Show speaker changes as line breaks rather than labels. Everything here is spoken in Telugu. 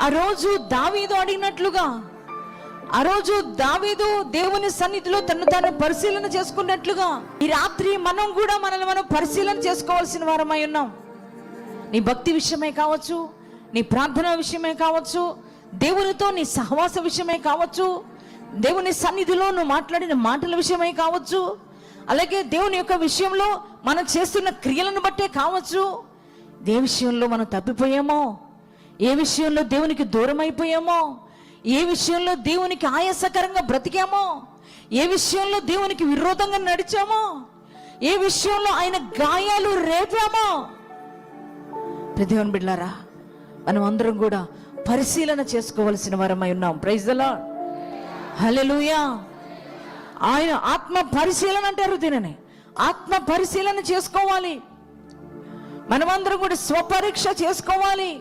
ఆ రోజు దావీదు అడిగినట్లుగా ఆ రోజు దావీదు దేవుని సన్నిధిలో తను తాను పరిశీలన చేసుకున్నట్లుగా ఈ రాత్రి మనం కూడా మనల్ని మనం పరిశీలన చేసుకోవాల్సిన వారమై ఉన్నాం. నీ భక్తి విషయమే కావచ్చు నీ ప్రార్థన విషయమే కావచ్చు దేవునితో నీ సహవాస విషయమే కావచ్చు దేవుని సన్నిధిలో నువ్వు మాట్లాడిన మాటల విషయమే కావచ్చు అలాగే దేవుని యొక్క విషయంలో మనం చేస్తున్న క్రియలను బట్టే కావచ్చు దే విషయంలో మనం తప్పిపోయామో ఏ విషయంలో దేవునికి దూరం అయిపోయామో ఏ విషయంలో దేవునికి ఆయాసకరంగా బ్రతికామో? ఏ విషయంలో దేవునికి విరోధంగా నడిచామో? ఏ విషయంలో ఆయన గాయాలు రేపామో? ప్రదేవన్ బిడ్లారా మనం అందరం కూడా పరిశీలన చేసుకోవలసిన వారమై ఉన్నాం. ప్రైజ్ అలా హల్లెలూయా ఆయన ఆత్మ పరిశీలన అంటారు దీనిని. ఆత్మ పరిశీలన చేసుకోవాలి. మనమందరం కూడా స్వపరీక్ష చేసుకోవాలి.